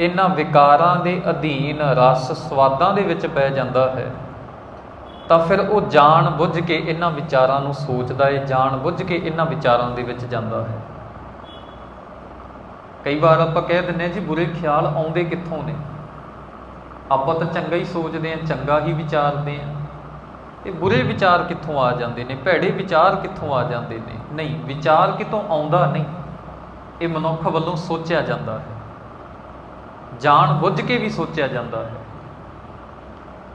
ਇਹਨਾਂ ਵਿਕਾਰਾਂ ਦੇ ਅਧੀਨ ਰਸ ਸਵਾਦਾਂ ਦੇ ਵਿੱਚ ਪੈ ਜਾਂਦਾ ਹੈ। ਤਾਂ ਫਿਰ ਉਹ ਜਾਣ ਬੁੱਝ ਕੇ ਇਹਨਾਂ ਵਿਚਾਰਾਂ ਨੂੰ ਸੋਚਦਾ ਹੈ ਜਾਣ ਬੁੱਝ ਕੇ ਇਹਨਾਂ ਵਿਚਾਰਾਂ ਦੇ ਵਿੱਚ ਜਾਂਦਾ ਹੈ। ਕਈ ਵਾਰ ਆਪਾਂ ਕਹਿ ਦਿੰਦੇ ਹਾਂ ਜੀ, ਬੁਰੇ ਖਿਆਲ ਆਉਂਦੇ ਕਿੱਥੋਂ ਨੇ? ਆਪਾਂ ਤਾਂ ਚੰਗਾ ਹੀ ਸੋਚਦੇ ਹਾਂ, ਚੰਗਾ ਹੀ ਵਿਚਾਰਦੇ ਹਾਂ। ਇਹ ਬੁਰੇ ਵਿਚਾਰ ਕਿੱਥੋਂ ਆ ਜਾਂਦੇ ਨੇ? ਭੈੜੇ ਵਿਚਾਰ ਕਿੱਥੋਂ ਆ ਜਾਂਦੇ ਨੇ? ਨਹੀਂ, ਵਿਚਾਰ ਕਿਤੋਂ ਆਉਂਦਾ ਨਹੀਂ। ਇਹ ਮਨੁੱਖ ਵੱਲੋਂ ਸੋਚਿਆ ਜਾਂਦਾ ਹੈ। ਜਾਣ ਬੁੱਝ ਕੇ ਵੀ ਸੋਚਿਆ ਜਾਂਦਾ ਹੈ।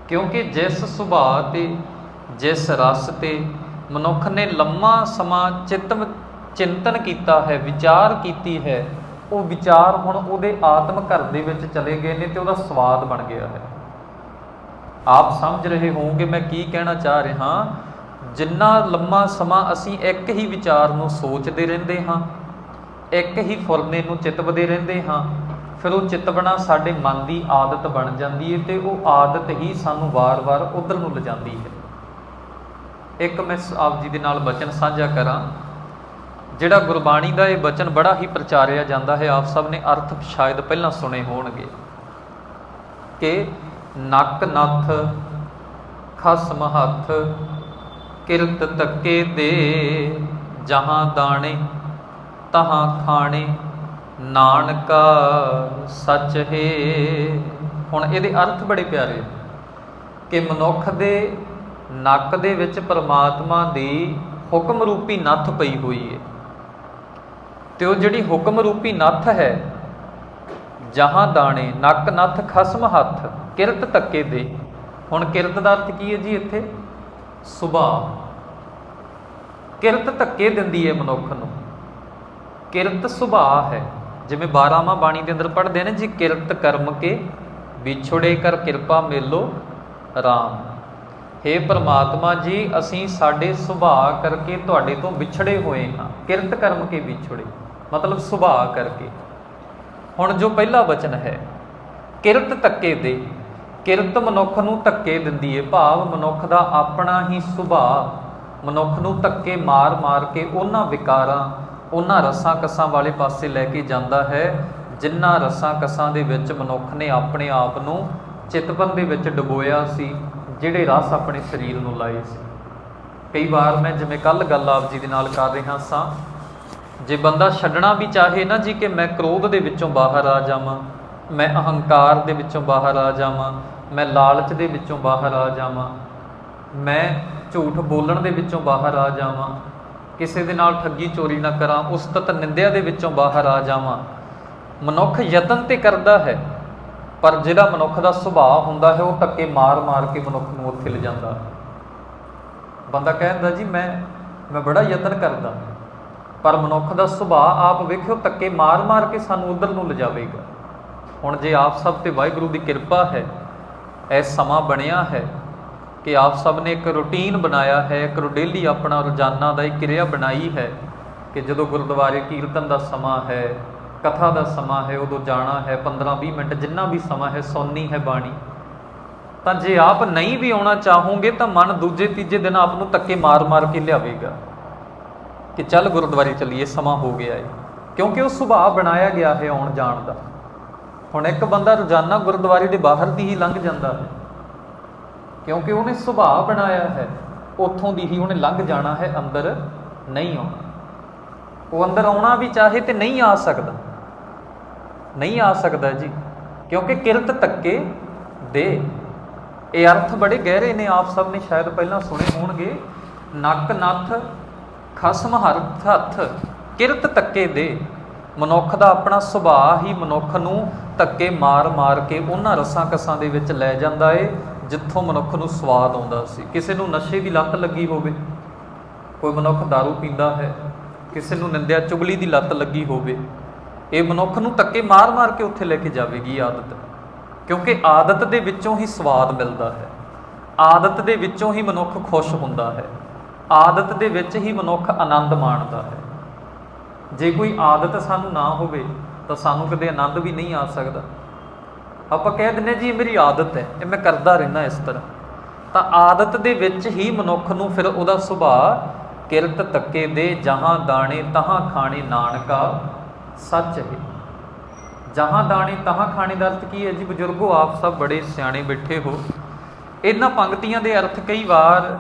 ਕਿਉਂਕਿ ਜਿਸ ਸੁਭਾਅ ਤੇ, ਜਿਸ ਰਸ ਤੇ ਮਨੁੱਖ ਨੇ ਲੰਮਾ ਸਮਾਂ ਚਿੰਤਨ ਚਿੰਤਨ ਕੀਤਾ ਹੈ, ਵਿਚਾਰ ਕੀਤੀ ਹੈ, ਉਹ ਵਿਚਾਰ ਹੁਣ ਉਹਦੇ ਆਤਮ ਘਰ ਦੇ ਵਿੱਚ ਚਲੇ ਗਏ ਨੇ ਤੇ ਉਹਦਾ ਸਵਾਦ ਬਣ ਗਿਆ ਹੈ। ਆਪ ਸਮਝ ਰਹੇ ਹੋਵੋਗੇ ਮੈਂ ਕੀ ਕਹਿਣਾ ਚਾਹ ਰਿਹਾ ਜਿੰਨਾ ਲੰਮਾ ਸਮਾਂ ਅਸੀਂ ਇੱਕ ਹੀ ਵਿਚਾਰ ਨੂੰ ਸੋਚਦੇ ਰਹਿੰਦੇ ਹਾਂ, ਇੱਕ ਹੀ ਫੁਰਨੇ ਨੂੰ ਚਿਤਵਦੇ ਰਹਿੰਦੇ ਹਾਂ ਫਿਰ ਉਹ ਚਿਤਵਣਾ ਸਾਡੇ ਮਨ ਦੀ ਆਦਤ ਬਣ ਜਾਂਦੀ ਹੈ ਤੇ ਉਹ ਆਦਤ ਹੀ ਸਾਨੂੰ ਵਾਰ-ਵਾਰ ਉਧਰ ਨੂੰ ਲਿਜਾਂਦੀ ਹੈ। ਇੱਕ ਮੈਂ ਆਪ ਜੀ ਦੇ ਨਾਲ ਬਚਨ ਸਾਂਝਾ ਕਰਾਂ। ਜਿਹੜਾ ਗੁਰਬਾਣੀ ਦਾ ਇਹ ਬਚਨ ਬੜਾ ਹੀ ਪ੍ਰਚਾਰਿਆ ਜਾਂਦਾ ਹੈ, ਆਪ ਸਭ ਨੇ ਅਰਥ ਸ਼ਾਇਦ ਪਹਿਲਾਂ ਸੁਣੇ ਹੋਣਗੇ। ਕਿ ਨੱਕ ਨੱਥ, ਖਸਮ ਹੱਥ, ਕਿਰਤ ਤੱਕੇ ਦੇ, ਜਹਾਂ ਦਾਣੇ, ਤਹਾਂ ਖਾਣੇ ਨਾਨਕਾ ਸੱਚ ਹੈ। ਹੁਣ ਇਹਦੇ ਅਰਥ ਬੜੇ ਪਿਆਰੇ ਕਿ ਮਨੁੱਖ ਦੇ ਨੱਕ ਦੇ ਵਿੱਚ ਪਰਮਾਤਮਾ ਦੀ ਹੁਕਮ ਰੂਪੀ ਨੱਥ ਪਈ ਹੋਈ ਹੈ। ਤੇ ਉਹ ਜਿਹੜੀ ਹੁਕਮ ਰੂਪੀ ਨੱਥ ਹੈ, ਜਹਾਂ ਦਾਣੇ, ਨੱਕ ਨੱਥ, ਖਸਮ ਹੱਥ, ਕਿਰਤ ਤੱਕੇ ਦੇ। ਹੁਣ ਕਿਰਤ ਦਾ ਅਰਥ ਕੀ ਹੈ ਜੀ ਇੱਥੇ? ਸੁਭਾਅ। ਕਿਰਤ ਧੱਕੇ ਦਿੰਦੀ ਹੈ ਮਨੁੱਖ ਨੂੰ। ਕਿਰਤ ਸੁਭਾਅ ਹੈ। ਜਿਵੇਂ 12ਵਾਂ ਬਾਣੀ ਦੇ ਅੰਦਰ ਪੜ੍ਹਦੇ ਨੇ, ਜੀ ਕਿਰਤ ਕਰਮ ਕੇ ਵਿਛੜੇ ਕਰ ਕਿਰਪਾ ਮੇਲੋ RAM हे ਪ੍ਰਮਾਤਮਾ ਜੀ, ਅਸੀਂ ਸਾਡੇ ਸੁਭਾਅ ਕਰਕੇ ਤੁਹਾਡੇ ਤੋਂ ਵਿਛੜੇ ਹੋਏ ਹਾਂ। ਕਿਰਤ ਕਰਮ ਕੇ ਵਿਛੜੇ, ਮਤਲਬ ਸੁਭਾਅ ਕਰਕੇ। ਹੁਣ ਜੋ ਪਹਿਲਾ ਵਚਨ ਹੈ, ਕਿਰਤ ਧੱਕੇ ਦੇ। ਕਿਰਤ ਮਨੁੱਖ ਨੂੰ ਧੱਕੇ ਦਿੰਦੀ ਹੈ ਭਾਵ ਮਨੁੱਖ ਦਾ ਆਪਣਾ ਹੀ ਸੁਭਾਅ, ਮਨੁੱਖ ਨੂੰ ਧੱਕੇ ਮਾਰ-ਮਾਰ ਕੇ ਉਹਨਾਂ ਵਿਕਾਰਾਂ ਉਹਨਾਂ ਰਸਾਂ ਕਸਾਂ ਵਾਲੇ ਪਾਸੇ ਲੈ ਕੇ ਜਾਂਦਾ ਹੈ, ਜਿਨ੍ਹਾਂ ਰਸਾਂ ਕਸਾਂ ਦੇ ਵਿੱਚ ਮਨੁੱਖ ਨੇ ਆਪਣੇ ਆਪ ਨੂੰ ਚਿਤਵਨ ਦੇ ਵਿੱਚ ਡੁਬੋਇਆ ਸੀ, ਜਿਹੜੇ ਰਸ ਆਪਣੇ ਸਰੀਰ ਨੂੰ ਲਾਏ ਸੀ। ਕਈ ਵਾਰ ਮੈਂ ਜਿਵੇਂ ਕੱਲ ਗੱਲ ਆਪ ਜੀ ਦੇ ਨਾਲ ਕਰ ਰਿਹਾ ਸਾਂ, ਜੇ ਬੰਦਾ ਛੱਡਣਾ ਵੀ ਚਾਹੇ ਨਾ ਜੀ ਕਿ ਮੈਂ ਕ੍ਰੋਧ ਦੇ ਵਿੱਚੋਂ ਬਾਹਰ ਆ ਜਾਵਾਂ, ਮੈਂ ਅਹੰਕਾਰ ਦੇ ਵਿੱਚੋਂ ਬਾਹਰ ਆ ਜਾਵਾਂ, ਮੈਂ ਲਾਲਚ ਦੇ ਵਿੱਚੋਂ ਬਾਹਰ ਆ ਜਾਵਾਂ, ਮੈਂ ਝੂਠ ਬੋਲਣ ਦੇ ਵਿੱਚੋਂ ਬਾਹਰ ਆ ਜਾਵਾਂ ਕਿਸੇ ਦੇ ਨਾਲ ਠੱਗੀ ਚੋਰੀ ਨਾ ਕਰਾਂ, ਉਸ ਤਤ ਨਿੰਦਿਆ ਦੇ ਵਿੱਚੋਂ ਬਾਹਰ ਆ ਜਾਵਾਂ। ਮਨੁੱਖ ਯਤਨ ਤੇ ਕਰਦਾ ਹੈ, ਪਰ ਜਿਹੜਾ ਮਨੁੱਖ ਦਾ ਸੁਭਾਅ ਹੁੰਦਾ ਹੈ, ਉਹ ਧੱਕੇ ਮਾਰ-ਮਾਰ ਕੇ ਮਨੁੱਖ ਨੂੰ ਉੱਥੇ ਲਿਜਾਂਦਾ ਬੰਦਾ ਕਹਿੰਦਾ, ਜੀ, ਮੈਂ ਮੈਂ ਬੜਾ ਯਤਨ ਕਰਦਾ, ਪਰ ਮਨੁੱਖ ਦਾ ਸੁਭਾਅ ਆਪ ਵੇਖਿਓ ਧੱਕੇ ਮਾਰ-ਮਾਰ ਕੇ ਸਾਨੂੰ ਉਧਰ ਨੂੰ ਲਿਜਾਵੇਗਾ ਹੁਣ ਜੇ ਆਪ ਸਭ ਤੇ ਵਾਹਿਗੁਰੂ ਦੀ ਕਿਰਪਾ ਹੈ, ਇਹ ਸਮਾਂ ਬਣਿਆ ਹੈ ਕਿ ਆਪ ਸਭ ਨੇ ਇੱਕ ਰੁਟੀਨ ਬਣਾਇਆ ਹੈ, ਇੱਕ ਡੇਲੀ ਆਪਣਾ ਰੋਜ਼ਾਨਾ ਦਾ ਇੱਕ ਕਿਰਿਆ ਬਣਾਈ ਹੈ ਕਿ ਜਦੋਂ ਗੁਰਦੁਆਰੇ ਕੀਰਤਨ ਦਾ ਸਮਾਂ ਹੈ, ਕਥਾ ਦਾ ਸਮਾਂ ਹੈ, ਉਦੋਂ ਜਾਣਾ ਹੈ 15-20 ਮਿੰਟ ਜਿੰਨਾ ਵੀ ਸਮਾਂ ਹੈ ਸੌਣੀ ਹੈ ਬਾਣੀ। ਤਾਂ ਜੇ ਆਪ ਨਹੀਂ ਵੀ ਆਉਣਾ ਚਾਹੋਗੇ ਤਾਂ ਮਨ ਦੂਜੇ ਤੀਜੇ ਦਿਨ ਆਪ ਨੂੰ ਤੱਕੇ ਮਾਰ-ਮਾਰ ਕੇ ਲਿਆਵੇਗਾ ਕਿ ਚੱਲ ਗੁਰਦੁਆਰੇ ਚੱਲੀਏ, ਸਮਾਂ ਹੋ ਗਿਆ ਹੈ ਕਿਉਂਕਿ ਉਹ ਸੁਭਾਅ ਬਣਾਇਆ ਗਿਆ ਹੈ ਆਉਣ ਜਾਣ ਦਾ। ਹੁਣ ਇੱਕ ਬੰਦਾ ਰੋਜ਼ਾਨਾ ਗੁਰਦੁਆਰੇ ਦੇ ਬਾਹਰ ਦੀ ਹੀ ਲੰਘ ਜਾਂਦਾ ਹੈ। ਕਿਉਂਕਿ ਉਹਨੇ ਸੁਭਾਅ ਬਣਾਇਆ ਹੈ, ਉੱਥੋਂ ਦੀ ਹੀ ਉਹਨੇ ਲੰਘ ਜਾਣਾ ਹੈ, ਅੰਦਰ ਨਹੀਂ ਆਉਣਾ। ਉਹ ਅੰਦਰ ਆਉਣਾ ਵੀ ਚਾਹੇ ਤੇ ਨਹੀਂ ਆ ਸਕਦਾ। ਨਹੀਂ ਆ ਸਕਦਾ ਜੀ, ਕਿਉਂਕਿ ਕਿਰਤ ਤੱਕੇ ਦੇ। ਇਹ ਅਰਥ ਬੜੇ ਗਹਿਰੇ ਨੇ, ਆਪ ਸਭ ਨੇ ਸ਼ਾਇਦ ਪਹਿਲਾਂ ਸੁਣੇ ਹੋਣਗੇ। ਨੱਕ ਨੱਥ, ਖਸਮ ਹਰਥ ਹੱਥ, ਕਿਰਤ ਤੱਕੇ ਦੇ। ਮਨੁੱਖ ਦਾ ਆਪਣਾ ਸੁਭਾਅ ਹੀ ਮਨੁੱਖ ਨੂੰ ਧੱਕੇ ਮਾਰ-ਮਾਰ ਕੇ ਉਹਨਾਂ ਰਸਾਂ ਕਸਾਂ ਦੇ ਵਿੱਚ ਲੈ ਜਾਂਦਾ ਏ। ਜਿੱਥੋਂ ਮਨੁੱਖ ਨੂੰ ਸਵਾਦ ਆਉਂਦਾ ਸੀ। ਕਿਸੇ ਨੂੰ ਨਸ਼ੇ ਦੀ ਲੱਤ ਲੱਗੀ ਹੋਵੇ, ਕੋਈ ਮਨੁੱਖ दारू ਪੀਂਦਾ ਹੈ, ਕਿਸੇ ਨੂੰ ਨਿੰਦਿਆ ਚੁਗਲੀ ਦੀ ਲੱਤ ਲੱਗੀ ਹੋਵੇ, ਇਹ ਮਨੁੱਖ ਨੂੰ ਧੱਕੇ ਮਾਰ-ਮਾਰ ਕੇ ਉੱਥੇ ਲੈ ਕੇ ਜਾਵੇਗੀ ਆਦਤ। ਕਿਉਂਕਿ ਆਦਤ ਦੇ ਵਿੱਚੋਂ ਹੀ ਸਵਾਦ ਮਿਲਦਾ ਹੈ। ਆਦਤ ਦੇ ਵਿੱਚੋਂ ਹੀ ਮਨੁੱਖ ਖੁਸ਼ ਹੁੰਦਾ ਹੈ। ਆਦਤ ਦੇ ਵਿੱਚ ਹੀ ਮਨੁੱਖ ਆਨੰਦ ਮਾਣਦਾ ਹੈ। ਜੇ ਕੋਈ ਆਦਤ ਸਾਨੂੰ ਨਾ ਹੋਵੇ, ਤਾਂ ਸਾਨੂੰ ਕਦੇ ਆਨੰਦ ਵੀ ਨਹੀਂ ਆ ਸਕਦਾ। ਆਪਾਂ ਕਹਿ ਦਿੰਨੇ ਜੀ, ਇਹ ਮੇਰੀ ਆਦਤ ਹੈ, ਇਹ ਮੈਂ ਕਰਦਾ ਰਹਿਣਾ ਇਸ ਤਰ੍ਹਾਂ। ਤਾਂ ਆਦਤ ਦੇ ਵਿੱਚ ਹੀ ਮਨੁੱਖ ਨੂੰ ਫਿਰ ਉਹਦਾ ਸੁਭਾਅ ਕਿਰਤ ਤੱਕੇ ਦੇ, ਜਹਾਂ ਦਾਣੇ ਤਹਾਂ ਖਾਣੇ, ਨਾਨਕਾ, ਸੱਚ ਹੈ। ਜਹਾਂ ਦਾਣੇ ਤਹਾਂ ਖਾਣੇ ਦਾ ਅਰਥ ਕੀ ਹੈ ਜੀ? ਬਜ਼ੁਰਗੋ, ਆਪ ਸਭ ਬੜੇ ਸਿਆਣੇ ਬੈਠੇ ਹੋ। ਇਹਨਾਂ ਪੰਕਤੀਆਂ ਦੇ ਅਰਥ ਕਈ ਵਾਰ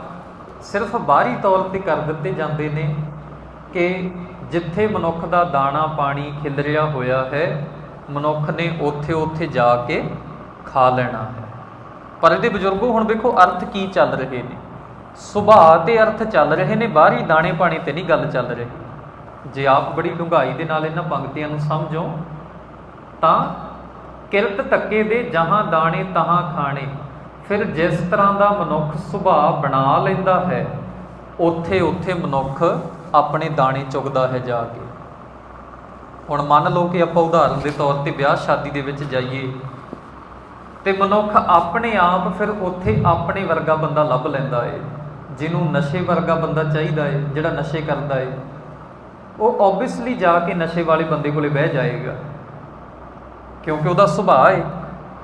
ਸਿਰਫ ਬਾਹਰੀ ਤੌਰ ਤੇ ਕਰ ਦਿੱਤੇ ਜਾਂਦੇ ਨੇ ਕਿ ਜਿੱਥੇ ਮਨੁੱਖ ਦਾ ਦਾਣਾ ਪਾਣੀ ਖਿਲਰਿਆ ਹੋਇਆ ਹੈ ਮਨੁੱਖ ਨੇ ਉੱਥੇ ਉੱਥੇ ਜਾ ਕੇ ਖਾ ਲੈਣਾ ਹੈ। ਪਰ ਇਹਦੇ ਬਜ਼ੁਰਗੋ, ਹੁਣ ਵੇਖੋ ਅਰਥ ਕੀ ਚੱਲ ਰਹੇ ਨੇ। ਸੁਭਾਅ ਤੇ ਅਰਥ ਚੱਲ ਰਹੇ ਨੇ, ਬਾਹਰੀ ਦਾਣੇ ਪਾਣੀ ਤੇ ਨਹੀਂ ਗੱਲ ਚੱਲ ਰਹੀ। ਜੇ ਆਪ ਬੜੀ ਡੂੰਘਾਈ ਦੇ ਨਾਲ ਇਹਨਾਂ ਪੰਕਤੀਆਂ ਨੂੰ ਸਮਝੋ, ਤਾਂ ਕਿਰਤ ਤੱਕੇ ਦੇ ਜਹਾਂ ਦਾਣੇ ਤਹਾਂ ਖਾਣੇ, ਫਿਰ ਜਿਸ ਤਰ੍ਹਾਂ ਦਾ ਮਨੁੱਖ ਸੁਭਾਅ ਬਣਾ ਲੈਂਦਾ ਹੈ, ਉੱਥੇ ਉੱਥੇ ਮਨੁੱਖ ਆਪਣੇ ਦਾਣੇ ਚੁਗਦਾ ਹੈ ਜਾ ਕੇ। ਹੁਣ ਮੰਨ ਲਓ ਕਿ ਆਪਾਂ ਉਦਾਹਰਨ ਦੇ ਤੌਰ ਤੇ ਵਿਆਹ ਸ਼ਾਦੀ ਦੇ ਵਿੱਚ ਜਾਈਏ, ਤੇ ਮਨੁੱਖ ਆਪਣੇ ਆਪ ਫਿਰ ਉੱਥੇ ਆਪਣੇ ਵਰਗਾ ਬੰਦਾ ਲੱਭ ਲੈਂਦਾ ਏ, ਜਿਹਨੂੰ ਨਸ਼ੇ ਵਰਗਾ ਬੰਦਾ ਚਾਹੀਦਾ ਏ, ਜਿਹੜਾ ਨਸ਼ੇ ਕਰਦਾ ਏ। ਉਹ ਆਬਵੀਅਸਲੀ ਜਾ ਕੇ ਨਸ਼ੇ ਵਾਲੇ ਬੰਦੇ ਕੋਲੇ ਬਹਿ ਜਾਏਗਾ, ਕਿਉਂਕਿ ਉਹਦਾ ਸੁਭਾਅ ਏ।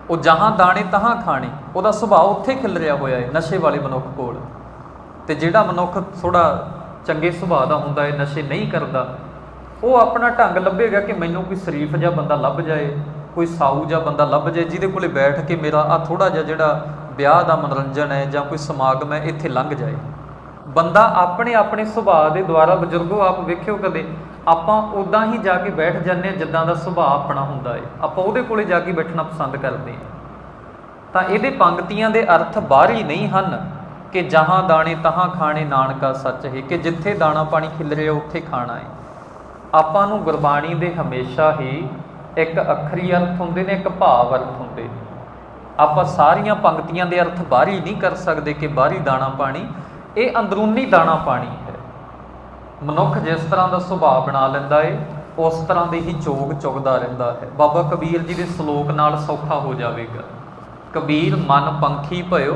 ਉਹ ਜਹਾਂ ਦਾਣੇ ਤਹਾਂ ਖਾਣੇ, ਉਹਦਾ ਸੁਭਾਅ ਉੱਥੇ ਖਿਲ ਰਿਹਾ ਹੋਇਆ ਏ, ਨਸ਼ੇ ਵਾਲੇ ਮਨੁੱਖ ਕੋਲ। ਤੇ ਜਿਹੜਾ ਮਨੁੱਖ ਥੋੜਾ ਚੰਗੇ ਸੁਭਾਅ ਦਾ ਹੁੰਦਾ ਏ, ਨਸ਼ੇ ਨਹੀਂ ਕਰਦਾ ਉਹ ਆਪਣਾ ਢੰਗ ਲੱਭੇਗਾ ਕਿ ਮੈਨੂੰ ਕੋਈ ਸ਼ਰੀਫ ਜਿਹਾ ਬੰਦਾ ਲੱਭ ਜਾਏ, ਕੋਈ ਸਾਊ ਜਿਹਾ ਬੰਦਾ ਲੱਭ ਜਾਏ, ਜਿਹਦੇ ਕੋਲੇ ਬੈਠ ਕੇ ਮੇਰਾ ਆ ਥੋੜਾ ਜਿਹਾ ਜਿਹੜਾ ਵਿਆਹ ਦਾ ਮਨੋਰੰਜਨ ਹੈ ਜਾਂ ਕੋਈ ਸਮਾਗਮ ਹੈ, ਇੱਥੇ ਲੰਘ ਜਾਏ। ਬੰਦਾ ਆਪਣੇ ਆਪਣੇ ਸੁਭਾਅ ਦੇ ਦੁਆਰਾ, ਬਜ਼ੁਰਗੋ ਆਪ ਵੇਖਿਓ ਕਦੇ, ਆਪਾਂ ਉਦਾਂ ਹੀ ਜਾ ਕੇ ਬੈਠ ਜਾਂਦੇ ਹਾਂ ਜਿੱਦਾਂ ਦਾ ਸੁਭਾਅ ਆਪਣਾ ਹੁੰਦਾ ਹੈ। ਆਪਾਂ ਉਹਦੇ ਕੋਲੇ ਜਾ ਕੇ ਬੈਠਣਾ ਪਸੰਦ ਕਰਦੇ ਹਾਂ। ਤਾਂ ਇਹਦੇ ਪੰਕਤੀਆਂ ਦੇ ਅਰਥ ਬਾਹਰੀ ਨਹੀਂ ਹਨ ਕਿ ਜਹਾਂ ਦਾਣੇ ਤਹਾਂ ਖਾਣੇ, ਨਾਨਕਾ ਸੱਚ ਹੈ ਕਿ ਜਿੱਥੇ ਦਾਣਾ ਪਾਣੀ ਖਿਲਰੇ ਉੱਥੇ ਖਾਣਾ ਹੈ। ਆਪਾਂ ਨੂੰ ਗੁਰਬਾਣੀ ਦੇ ਹਮੇਸ਼ਾ ਹੀ ਇੱਕ ਅੱਖਰੀ ਅਰਥ ਹੁੰਦੇ ਨੇ, ਇੱਕ ਭਾਵ ਅਰਥ ਹੁੰਦੇ। ਨੇ ਆਪਾਂ ਸਾਰੀਆਂ ਪੰਕਤੀਆਂ ਦੇ ਅਰਥ ਬਾਹਰੀ ਨਹੀਂ ਕਰ ਸਕਦੇ ਕਿ ਬਾਹਰੀ ਦਾਣਾ ਪਾਣੀ, ਇਹ ਅੰਦਰੂਨੀ ਦਾਣਾ ਪਾਣੀ ਹੈ। ਮਨੁੱਖ ਜਿਸ ਤਰ੍ਹਾਂ ਦਾ ਸੁਭਾਅ ਬਣਾ ਲੈਂਦਾ ਏ, ਉਸ ਤਰ੍ਹਾਂ ਦੇ ਹੀ ਚੋਗ ਚੁਗਦਾ ਰਹਿੰਦਾ ਹੈ। ਬਾਬਾ ਕਬੀਰ ਜੀ ਦੇ ਸ਼ਲੋਕ ਨਾਲ ਸੌਖਾ ਹੋ ਜਾਵੇਗਾ। ਕਬੀਰ, ਮਨ ਪੰਖੀ ਭਇਓ,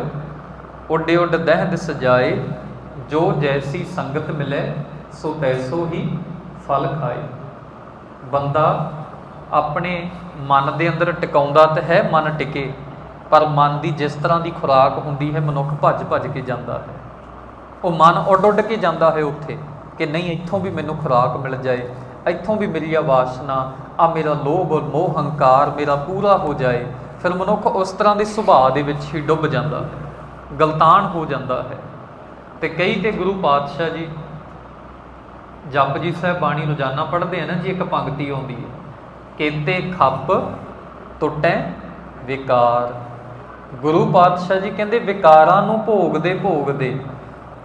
ਉੱਡੇ ਉੱਡ ਦਹਿਦ ਸਜਾਏ ਜੋ ਜੈਸੀ ਸੰਗਤ ਮਿਲੇ, ਸੋ ਤੈਸੋ ਹੀ ਫਲ ਖਾਏ। ਬੰਦਾ ਆਪਣੇ ਮਨ ਦੇ ਅੰਦਰ ਟਿਕਾਉਂਦਾ ਤਾਂ ਹੈ, ਮਨ ਟਿਕੇ, ਪਰ ਮਨ ਦੀ ਜਿਸ ਤਰ੍ਹਾਂ ਦੀ ਖੁਰਾਕ ਹੁੰਦੀ ਹੈ, ਮਨੁੱਖ ਭੱਜ ਭੱਜ ਕੇ ਜਾਂਦਾ ਹੈ। ਉਹ ਮਨ ਉੱਡ ਉੱਡ ਕੇ ਜਾਂਦਾ ਹੈ ਉੱਥੇ ਕਿ ਨਹੀਂ, ਇੱਥੋਂ ਵੀ ਮੈਨੂੰ ਖੁਰਾਕ ਮਿਲ ਜਾਏ, ਇੱਥੋਂ ਵੀ ਮੇਰੀ ਆ ਵਾਸ਼ਨਾ ਆ ਮੇਰਾ ਲੋਭ ਮੋਹ ਹੰਕਾਰ ਮੇਰਾ ਪੂਰਾ ਹੋ ਜਾਏ। ਫਿਰ ਮਨੁੱਖ ਉਸ ਤਰ੍ਹਾਂ ਦੇ ਸੁਭਾਅ ਦੇ ਵਿੱਚ ਹੀ ਡੁੱਬ ਜਾਂਦਾ ਹੈ, ਗਲਤਾਨ ਹੋ ਜਾਂਦਾ ਹੈ। ਤੇ ਕਈ ਤੇ ਗੁਰੂ ਪਾਤਸ਼ਾਹ ਜੀ ਜਪਜੀ ਸਾਹਿਬ ਬਾਣੀ ਰੋਜ਼ਾਨਾ ਪੜ੍ਹਦੇ ਆ ਨਾ, ਜੀ ਇੱਕ ਪੰਕਤੀ ਆਉਂਦੀ ਹੈ। ਕੇਤੇ ਖੱਪ ਟੁੱਟੈ ਵਿਕਾਰ। ਗੁਰੂ ਪਾਤਸ਼ਾਹ ਜੀ ਕਹਿੰਦੇ, ਵਿਕਾਰਾਂ ਨੂੰ ਭੋਗਦੇ ਭੋਗਦੇ,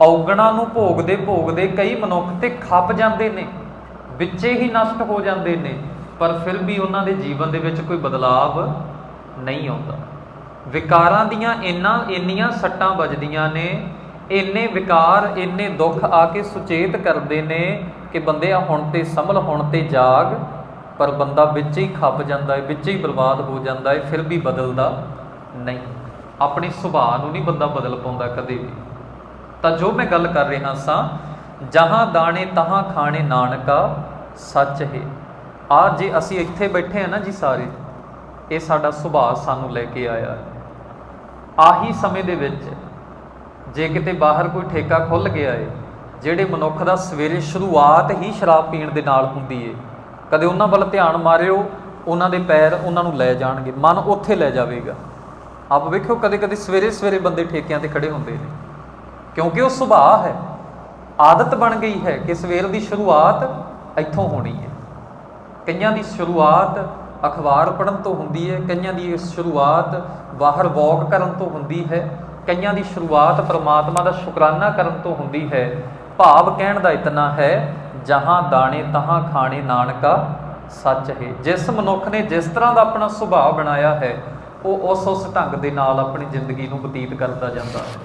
ਔਗਣਾ ਨੂੰ ਭੋਗਦੇ ਭੋਗਦੇ ਕਈ ਮਨੁੱਖ ਤੇ ਖੱਪ ਜਾਂਦੇ ਨੇ, ਵਿੱਚੇ ਹੀ ਨਸ਼ਟ ਹੋ ਜਾਂਦੇ ਨੇ, ਪਰ ਫਿਰ ਵੀ ਉਹਨਾਂ ਦੇ ਜੀਵਨ ਦੇ ਵਿੱਚ ਕੋਈ ਬਦਲਾਵ ਨਹੀਂ ਆਉਂਦਾ। ਵਿਕਾਰਾਂ ਦੀਆਂ ਇੰਨਾ, ਇੰਨੀਆਂ ਸੱਟਾਂ ਵੱਜਦੀਆਂ ਨੇ ਇੰਨੇ ਵਿਕਾਰ, ਇੰਨੇ ਦੁੱਖ ਆ ਕੇ ਸੁਚੇਤ ਕਰਦੇ ਨੇ ਕਿ ਬੰਦੇ ਆ ਹੁਣ ਤੇ ਸੰਭਲ, ਹੁਣ ਤੇ ਜਾਗ, ਪਰ ਬੰਦਾ ਵਿੱਚ ਹੀ ਖੱਪ ਜਾਂਦਾ ਹੈ ਵਿੱਚ ਹੀ ਬਰਬਾਦ ਹੋ ਜਾਂਦਾ ਹੈ ਫਿਰ ਵੀ ਬਦਲਦਾ ਨਹੀਂ। ਆਪਣੇ ਸੁਭਾਅ ਨੂੰ ਨਹੀਂ ਬੰਦਾ ਬਦਲ ਪਾਉਂਦਾ ਕਦੇ ਵੀ। ਤਾਂ ਜੋ ਮੈਂ ਗੱਲ ਕਰ ਰਿਹਾ ਸਾਂ, ਜਹਾਂ ਦਾਣੇ ਤਹਾਂ ਖਾਣੇ ਨਾਨਕਾ, ਸੱਚ ਹੈ। ਆ ਜੇ ਅਸੀਂ ਇੱਥੇ ਬੈਠੇ ਆ ਨਾ ਜੀ ਸਾਰੇ, ਇਹ ਸਾਡਾ ਸੁਭਾਅ ਸਾਨੂੰ ਲੈ ਕੇ ਆਇਆ। ਆਹੀ ਸਮੇਂ ਦੇ ਵਿੱਚ ਜੇ ਕਿਤੇ ਬਾਹਰ ਕੋਈ ਠੇਕਾ ਖੁੱਲ ਗਿਆ ਏ, ਜਿਹੜੇ ਮਨੁੱਖ ਦਾ ਸਵੇਰੇ ਸ਼ੁਰੂਆਤ ਹੀ ਸ਼ਰਾਬ ਪੀਣ ਦੇ ਨਾਲ ਹੁੰਦੀ ਏ, ਕਦੇ ਉਹਨਾਂ ਵੱਲ ਧਿਆਨ ਮਾਰਿਓ, ਉਹਨਾਂ ਦੇ ਪੈਰ ਉਹਨਾਂ ਨੂੰ ਲੈ ਜਾਣਗੇ, ਮਨ ਉੱਥੇ ਲੈ ਜਾਵੇਗਾ। ਆਪ ਵੇਖਿਓ ਕਦੇ ਕਦੇ ਸਵੇਰੇ ਸਵੇਰੇ ਬੰਦੇ ਠੇਕਿਆਂ ਤੇ ਖੜੇ ਹੁੰਦੇ ਨੇ, ਕਿਉਂਕਿ ਉਹ ਸੁਭਾਅ ਹੈ, ਆਦਤ ਬਣ ਗਈ ਹੈ ਕਿ ਸਵੇਰ ਦੀ ਸ਼ੁਰੂਆਤ ਇੱਥੋਂ ਹੋਣੀ ਹੈ ਕਈਆਂ ਦੀ ਸ਼ੁਰੂਆਤ ਅਖਬਾਰ ਪੜ੍ਹਨ ਤੋਂ ਹੁੰਦੀ ਹੈ ਕਈਆਂ ਦੀ ਸ਼ੁਰੂਆਤ ਬਾਹਰ ਵਾਕ ਕਰਨ ਤੋਂ ਹੁੰਦੀ ਹੈ ਕਈਆਂ ਦੀ ਸ਼ੁਰੂਆਤ ਪਰਮਾਤਮਾ ਦਾ ਸ਼ੁਕਰਾਨਾ ਕਰਨ ਤੋਂ ਹੁੰਦੀ ਹੈ। ਭਾਵ ਕਹਿਣ ਦਾ ਇਤਨਾ ਹੈ, ਜਹਾਂ ਦਾਣੇ ਤਹਾਂ ਖਾਣੇ ਨਾਨਕਾ। ਸੱਚ ਹੈ, ਜਿਸ ਮਨੁੱਖ ਨੇ ਜਿਸ ਤਰ੍ਹਾਂ ਦਾ ਆਪਣਾ ਸੁਭਾਅ ਬਣਾਇਆ ਹੈ, ਉਹ ਉਸ ਉਸ ਢੰਗ ਦੇ ਨਾਲ ਆਪਣੀ ਜ਼ਿੰਦਗੀ ਨੂੰ ਬਤੀਤ ਕਰਦਾ ਜਾਂਦਾ ਹੈ।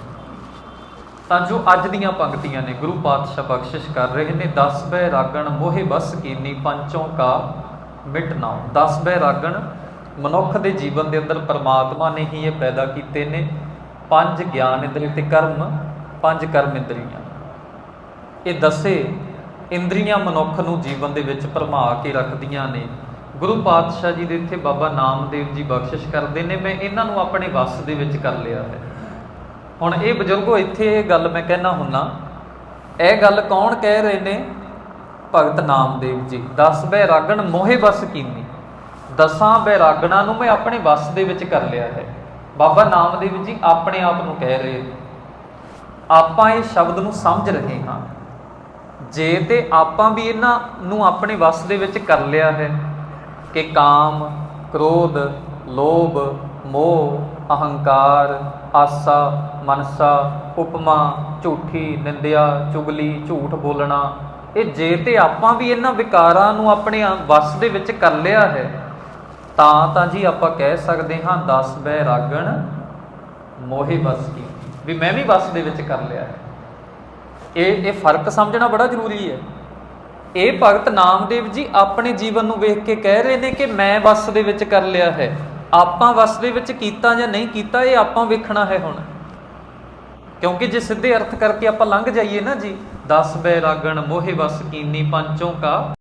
ਤਾਂ ਜੋ ਅੱਜ ਦੀਆਂ ਪੰਕਤੀਆਂ ਨੇ ਗੁਰੂ ਪਾਤਸ਼ਾਹ ਬਖਸ਼ਿਸ਼ ਕਰ ਰਹੇ ਨੇ 10 ਬੈ ਰਾਗਣ ਮੋਹਿ ਬਸ ਕੀਨੀ ਪੰਚੋਂ ਕਾ ਮਿਟ ਨਾਉ। 10 ਬੈ ਰਾਗਣ ਮਨੁੱਖ ਦੇ ਜੀਵਨ ਦੇ ਅੰਦਰ ਪਰਮਾਤਮਾ ਨੇ ਹੀ ਇਹ ਪੈਦਾ ਕੀਤੇ ਨੇ। ਪੰਜ ਗਿਆਨ ਇੰਦਰੀ ਤੇ ਕਰਮ, ਪੰਜ ਕਰਮ ਇੰਦਰੀਆਂ। ਇਹ ਦੱਸੇ ਇੰਦਰੀਆਂ ਮਨੁੱਖ ਨੂੰ ਜੀਵਨ ਦੇ ਵਿੱਚ ਭਰਮਾ ਕੇ ਰੱਖਦੀਆਂ ਨੇ। ਗੁਰੂ ਪਾਤਸ਼ਾਹ ਜੀ ਦੇ ਇੱਥੇ ਬਾਬਾ ਨਾਮਦੇਵ ਜੀ ਬਖਸ਼ਿਸ਼ ਕਰਦੇ ਨੇ ਮੈਂ ਇਹਨਾਂ ਨੂੰ ਆਪਣੇ ਵੱਸ ਦੇ ਵਿੱਚ ਕਰ ਲਿਆ ਹੈ। ਹੁਣ ਇਹ ਬਜ਼ੁਰਗੋ, ਇੱਥੇ ਇਹ ਗੱਲ ਮੈਂ ਕਹਿਣਾ ਹੁੰਨਾ, ਇਹ ਗੱਲ ਕੌਣ ਕਹਿ ਰਹੇ ਨੇ? ਭਗਤ ਨਾਮਦੇਵ ਜੀ। 10 ਬੈ ਮੋਹੇ ਬਸ ਕੀਨੀ। ਦਸਾਂ ਬੈਰਾਗਣਾਂ ਨੂੰ ਮੈਂ ਆਪਣੇ ਵੱਸ ਦੇ ਵਿੱਚ ਕਰ ਲਿਆ ਹੈ। ਬਾਬਾ ਨਾਮਦੇਵ ਜੀ ਆਪਣੇ ਆਪ ਨੂੰ ਕਹਿ ਰਹੇ ਆਪਾਂ ਇਹ ਸ਼ਬਦ ਨੂੰ ਸਮਝ ਰਹੇ ਹਾਂ। ਜੇ ਤੇ ਆਪਾਂ ਵੀ ਇਹਨਾਂ ਨੂੰ ਆਪਣੇ ਵੱਸ ਦੇ ਵਿੱਚ ਕਰ ਲਿਆ ਹੈ ਕਿ ਕਾਮ, ਕ੍ਰੋਧ, ਲੋਭ, ਮੋਹ, ਅਹੰਕਾਰ, ਆਸਾ, ਮਨਸਾ, ਉਪਮਾ, ਝੂਠੀ, ਨਿੰਦਿਆ, ਚੁਗਲੀ, ਝੂਠ ਬੋਲਣਾ, ਇਹ ਜੇ ਤੇ ਆਪਾਂ ਵੀ ਇਹਨਾਂ ਵਿਕਾਰਾਂ ਨੂੰ ਆਪਣੇ ਆ- ਵੱਸ ਦੇ ਵਿੱਚ ਕਰ ਲਿਆ ਹੈ ਤਾਂ ਤਾਂ ਜੀ ਆਪਾਂ ਕਹਿ ਸਕਦੇ ਹਾਂ 10 ਬੈਰਾਗਣ ਮੋਹੇ ਬਸ ਕੀ। ਵੀ ਮੈਂ ਵੀ ਬਸ ਦੇ ਵਿੱਚ ਕਰ ਲਿਆ ਹੈ। ਇਹ ਇਹ ਫ਼ਰਕ ਸਮਝਣਾ ਬੜਾ ਜ਼ਰੂਰੀ ਹੈ। ਇਹ ਭਗਤ ਨਾਮਦੇਵ ਜੀ ਆਪਣੇ ਜੀਵਨ ਨੂੰ ਵੇਖ ਕੇ ਕਹਿ ਰਹੇ ਨੇ ਕਿ ਮੈਂ ਵਸ ਦੇ ਵਿੱਚ ਕਰ ਲਿਆ ਹੈ। ਆਪਾਂ ਵਸ ਦੇ ਵਿੱਚ ਕੀਤਾ ਜਾਂ ਨਹੀਂ ਕੀਤਾ, ਇਹ ਆਪਾਂ ਵੇਖਣਾ ਹੈ ਹੁਣ। ਕਿਉਂਕਿ ਜੇ ਸਿੱਧੇ ਅਰਥ ਕਰਕੇ ਆਪਾਂ ਲੰਘ ਜਾਈਏ ਨਾ ਜੀ 10 ਬੈਰਾਗਣ ਮੋਹਿ ਵਸ ਕੀਨੀ ਪੰਚੋਂ ਕਾ